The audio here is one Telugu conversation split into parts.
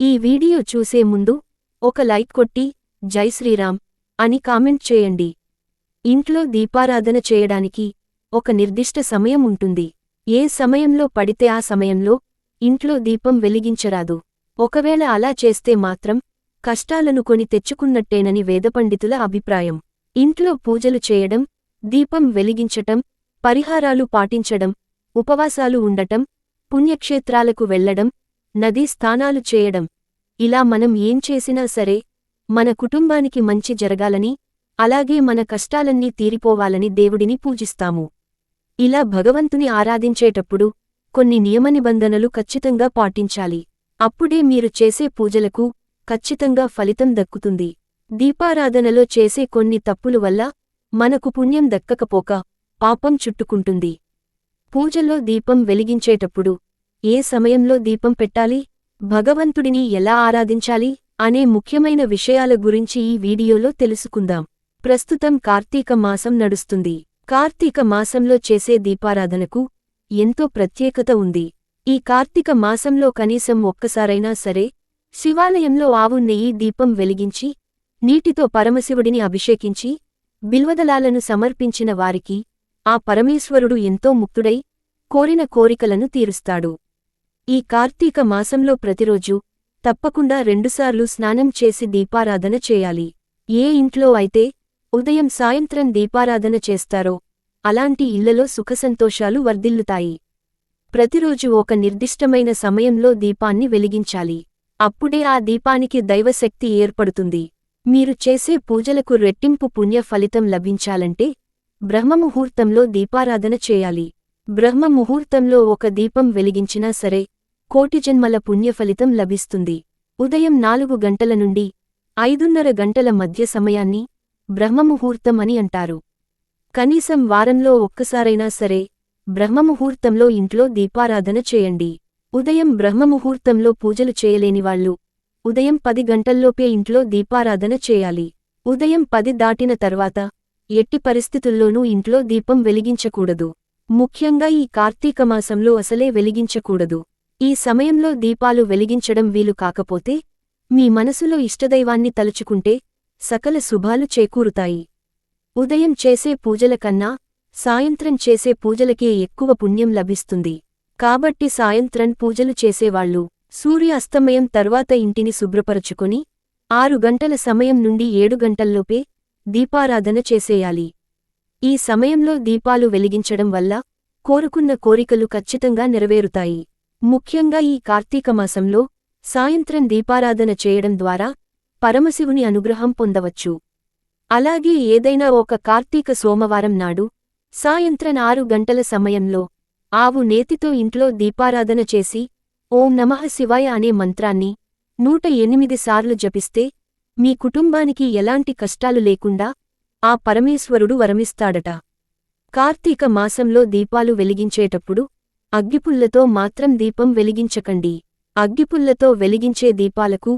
ఈ వీడియో చూసే ముందు ఒక లైక్ కొట్టి జై శ్రీరామ్ అని కామెంట్ చేయండి. ఇంట్లో దీపారాధన చేయడానికి ఒక నిర్దిష్ట సమయం ఉంటుంది. ఏ సమయంలో పడితే ఆ సమయంలో ఇంట్లో దీపం వెలిగించరాదు. ఒకవేళ అలా చేస్తే మాత్రం కష్టాలను కొని తెచ్చుకున్నట్టేనని వేదపండితుల అభిప్రాయం. ఇంట్లో పూజలు చేయడం దీపం వెలిగించటం పరిహారాలు పాటించడం ఉపవాసాలు ఉండటం పుణ్యక్షేత్రాలకు వెళ్ళడం నదీ స్థానాలు చేయడం. ఇలా మనం ఏం చేసినా సరే మన కుటుంబానికి మంచి జరగాలని అలాగే మన కష్టాలన్నీ తీరిపోవాలని దేవుడిని పూజిస్తాము. ఇలా భగవంతుని ఆరాధించేటప్పుడు కొన్ని నియమనిబంధనలు ఖచ్చితంగా పాటించాలి. అప్పుడే మీరు చేసే పూజలకు ఖచ్చితంగా ఫలితం దక్కుతుంది. దీపారాధనలో చేసే కొన్ని తప్పులు వల్ల మనకు పుణ్యం దక్కకపోక పాపం చుట్టుకుంటుంది. పూజలో దీపం వెలిగించేటప్పుడు ఏ సమయంలో దీపం పెట్టాలి భగవంతుడిని ఎలా ఆరాధించాలి అనే ముఖ్యమైన విషయాల గురించి ఈ వీడియోలో తెలుసుకుందాం. ప్రస్తుతం కార్తీక మాసం నడుస్తుంది. కార్తీక మాసంలో చేసే దీపారాధనకు ఎంతో ప్రత్యేకత ఉంది. ఈ కార్తీక మాసంలో కనీసం ఒక్కసారైనా సరే శివాలయంలో ఆవు నెయ్యి దీపం వెలిగించి నీటితో పరమశివుడిని అభిషేకించి బిల్వదలాలను సమర్పించిన వారికి ఆ పరమేశ్వరుడు ఎంతో ముక్తుడై కోరిన కోరికలను తీరుస్తాడు. ఈ కార్తీక మాసంలో ప్రతిరోజూ తప్పకుండా రెండుసార్లు స్నానం చేసి దీపారాధన చేయాలి. ఏ ఇంట్లో అయితే ఉదయం సాయంత్రం దీపారాధన చేస్తారో అలాంటి ఇళ్ళలో సుఖసంతోషాలు వర్ధిల్లుతాయి. ప్రతిరోజు ఒక నిర్దిష్టమైన సమయంలో దీపాన్ని వెలిగించాలి. అప్పుడే ఆ దీపానికి దైవశక్తి ఏర్పడుతుంది. మీరు చేసే పూజలకు రెట్టింపు పుణ్య ఫలితం లభించాలంటే బ్రహ్మముహూర్తంలో దీపారాధన చేయాలి. బ్రహ్మముహూర్తంలో ఒక దీపం వెలిగించినా సరే కోటి జన్మల పుణ్యఫలితం లభిస్తుంది. ఉదయం నాలుగు గంటల నుండి ఐదున్నర గంటల మధ్య సమయాన్ని బ్రహ్మముహూర్తం అని అంటారు. కనీసం వారంలో ఒక్కసారైనా సరే బ్రహ్మముహూర్తంలో ఇంట్లో దీపారాధన చేయండి. ఉదయం బ్రహ్మముహూర్తంలో పూజలు చేయలేనివాళ్ళు ఉదయం పది గంటల్లోపే ఇంట్లో దీపారాధన చేయాలి. ఉదయం పది దాటిన తర్వాత ఎట్టి పరిస్థితుల్లోనూ ఇంట్లో దీపం వెలిగించకూడదు. ముఖ్యంగా ఈ కార్తీక మాసంలో అసలే వెలిగించకూడదు. ఈ సమయంలో దీపాలు వెలిగించడం వీలు కాకపోతే మీ మనసులో ఇష్టదైవాన్ని తలుచుకుంటే సకల శుభాలు చేకూరుతాయి. ఉదయం చేసే పూజల కన్నా సాయంత్రం చేసే పూజలకే ఎక్కువ పుణ్యం లభిస్తుంది. కాబట్టి సాయంత్రం పూజలు చేసేవాళ్ళు సూర్య అస్తమయం తర్వాత ఇంటిని శుభ్రపరచుకొని ఆరు గంటల సమయం నుండి ఏడు గంటల్లోపే దీపారాధన చేసేయాలి. ఈ సమయంలో దీపాలు వెలిగించడం వల్ల కోరుకున్న కోరికలు ఖచ్చితంగా నెరవేరుతాయి. ముఖ్యంగా ఈ కార్తీక మాసంలో సాయంత్రం దీపారాధన చేయడం ద్వారా పరమశివుని అనుగ్రహం పొందవచ్చు. అలాగే ఏదైనా ఒక కార్తీక సోమవారం నాడు సాయంత్రం ఆరు గంటల సమయంలో ఆవు నేతితో ఇంట్లో దీపారాధన చేసి ఓం నమః శివాయ అనే మంత్రాన్ని నూట ఎనిమిది సార్లు జపిస్తే మీ కుటుంబానికి ఎలాంటి కష్టాలు లేకుండా ఆ పరమేశ్వరుడు వరమిస్తాడట. కార్తీక మాసంలో దీపాలు వెలిగించేటప్పుడు అగ్గిపుల్లతో మాత్రం దీపం వెలిగించకండి. అగ్గిపుల్లతో వెలిగించే దీపాలకు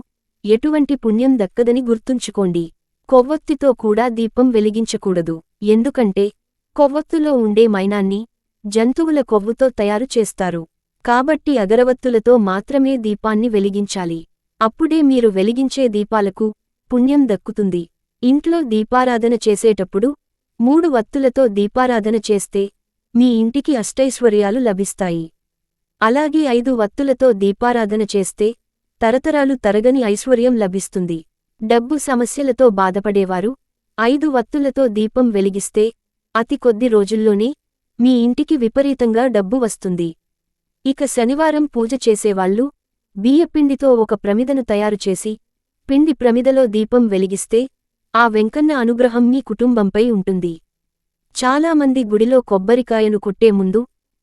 ఎటువంటి పుణ్యం దక్కదని గుర్తుంచుకోండి. కొవ్వొత్తితో కూడా దీపం వెలిగించకూడదు. ఎందుకంటే కొవ్వొత్తులో ఉండే మైనాన్ని జంతువుల కొవ్వుతో తయారు చేస్తారు. కాబట్టి అగరవత్తులతో మాత్రమే దీపాన్ని వెలిగించాలి. అప్పుడే మీరు వెలిగించే దీపాలకు పుణ్యం దక్కుతుంది. ఇంట్లో దీపారాధన చేసేటప్పుడు మూడు వత్తులతో దీపారాధన చేస్తే మీ ఇంటికి అష్టైశ్వర్యాలు లభిస్తాయి. అలాగే ఐదు వత్తులతో దీపారాధన చేస్తే తరతరాలు తరగని ఐశ్వర్యం లభిస్తుంది. డబ్బు సమస్యలతో బాధపడేవారు ఐదు వత్తులతో దీపం వెలిగిస్తే అతి కొద్ది రోజుల్లోనే మీ ఇంటికి విపరీతంగా డబ్బు వస్తుంది. ఇక శనివారం పూజ చేసేవాళ్ళు బియ్యపిండితో ఒక ప్రమిదను తయారుచేసి పిండి ప్రమిదలో దీపం వెలిగిస్తే ఆ వెంకన్న అనుగ్రహం మీ కుటుంబంపై ఉంటుంది. చాలామంది గుడిలో కొబ్బరికాయను కొట్టే ముందు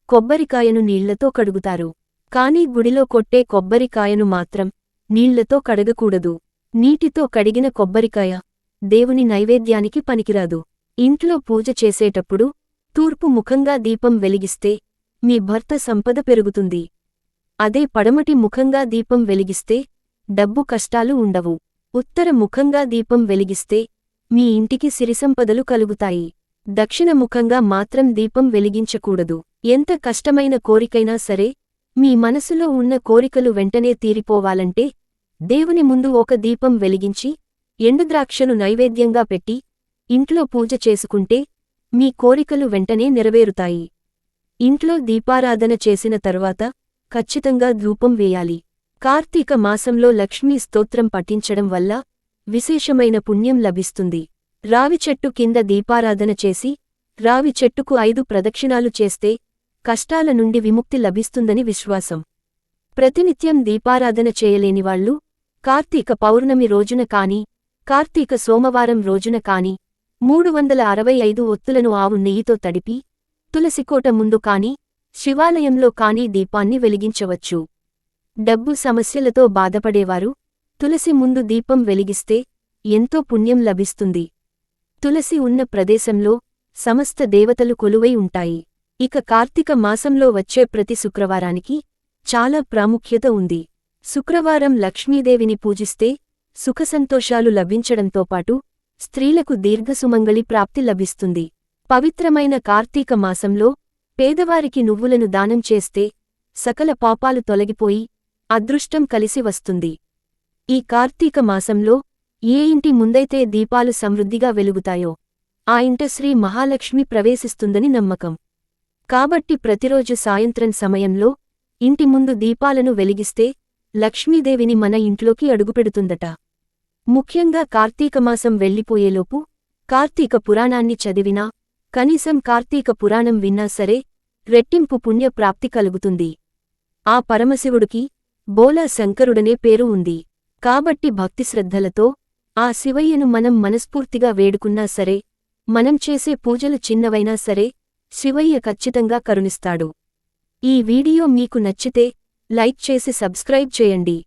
కొబ్బరికాయను నీళ్ళతో కడుగుతారు. కానీ గుడిలో కొట్టే కొబ్బరికాయను మాత్రం నీళ్ళతో కడగకూడదు. నీటితో కడిగిన కొబ్బరికాయ దేవుని నైవేద్యానికి పనికిరాదు. ఇంట్లో పూజ చేసేటప్పుడు తూర్పు ముఖంగా దీపం వెలిగిస్తే మీ భర్త సంపద పెరుగుతుంది. అదే పడమటి ముఖంగా దీపం వెలిగిస్తే డబ్బు కష్టాలు ఉండవు. ఉత్తర ముఖంగా దీపం వెలిగిస్తే మీ ఇంటికి సిరిసంపదలు కలుగుతాయి. దక్షిణముఖంగా మాత్రం దీపం వెలిగించకూడదు. ఎంత కష్టమైన కోరికైనా సరే మీ మనసులో ఉన్న కోరికలు వెంటనే తీరిపోవాలంటే దేవుని ముందు ఒక దీపం వెలిగించి ఎండుద్రాక్షను నైవేద్యంగా పెట్టి ఇంట్లో పూజ చేసుకుంటే మీ కోరికలు వెంటనే నెరవేరుతాయి. ఇంట్లో దీపారాధన చేసిన తరువాత ఖచ్చితంగా ధూపం వేయాలి. కార్తీక మాసంలో లక్ష్మీ స్తోత్రం పఠించడం వల్ల విశేషమైన పుణ్యం లభిస్తుంది. రావి చెట్టు కింద దీపారాధన చేసి రావి చెట్టుకు ఐదు ప్రదక్షిణాలు చేస్తే కష్టాల నుండి విముక్తి లభిస్తుందని విశ్వాసం. ప్రతినిత్యం దీపారాధన చేయలేనివాళ్ళు కార్తీక పౌర్ణమి రోజున కాని కార్తీక సోమవారం రోజున కాని మూడు వందల అరవై ఐదు ఒత్తులను ఆవు నెయ్యితో తడిపి తులసికోట ముందు కాని శివాలయంలో కాని దీపాన్ని వెలిగించవచ్చు. డబ్బు సమస్యలతో బాధపడేవారు తులసి ముందు దీపం వెలిగిస్తే ఎంతో పుణ్యం లభిస్తుంది. తులసి ఉన్న ప్రదేశంలో సమస్త దేవతలు కొలువై ఉంటాయి. ఇక కార్తీక మాసంలో వచ్చే ప్రతి శుక్రవారానికి చాలా ప్రాముఖ్యత ఉంది. శుక్రవారం లక్ష్మీదేవిని పూజిస్తే సుఖసంతోషాలు లభించడంతో పాటు స్త్రీలకు దీర్ఘసుమంగళి ప్రాప్తి లభిస్తుంది. పవిత్రమైన కార్తీక మాసంలో పేదవారికి నువ్వులను దానం చేస్తే సకల పాపాలు తొలగిపోయి అదృష్టం కలిసి వస్తుంది. ఈ కార్తీక మాసంలో ఏ ఇంటి ముందైతే దీపాలు సమృద్ధిగా వెలుగుతాయో ఆ ఇంట శ్రీ మహాలక్ష్మి ప్రవేశిస్తుందని నమ్మకం. కాబట్టి ప్రతిరోజు సాయంత్రం సమయంలో ఇంటి ముందు దీపాలను వెలిగిస్తే లక్ష్మీదేవిని మన ఇంట్లోకి అడుగుపెడుతుందట. ముఖ్యంగా కార్తీకమాసం వెళ్ళిపోయేలోపు కార్తీక పురాణాన్ని చదివినా కనీసం కార్తీక పురాణం విన్నా సరే రెట్టింపు పుణ్య ప్రాప్తి కలుగుతుంది. ఆ పరమశివుడికి బోలా శంకరుడనే పేరు ఉంది. కాబట్టి భక్తిశ్రద్ధలతో ఆ శివయ్యను మనం మనస్ఫూర్తిగా వేడుకున్నా సరే మనం చేసే పూజలు చిన్నవైనా సరే శివయ్య ఖచ్చితంగా కరుణిస్తాడు. ఈ వీడియో మీకు నచ్చితే లైక్ చేసి సబ్స్క్రైబ్ చేయండి.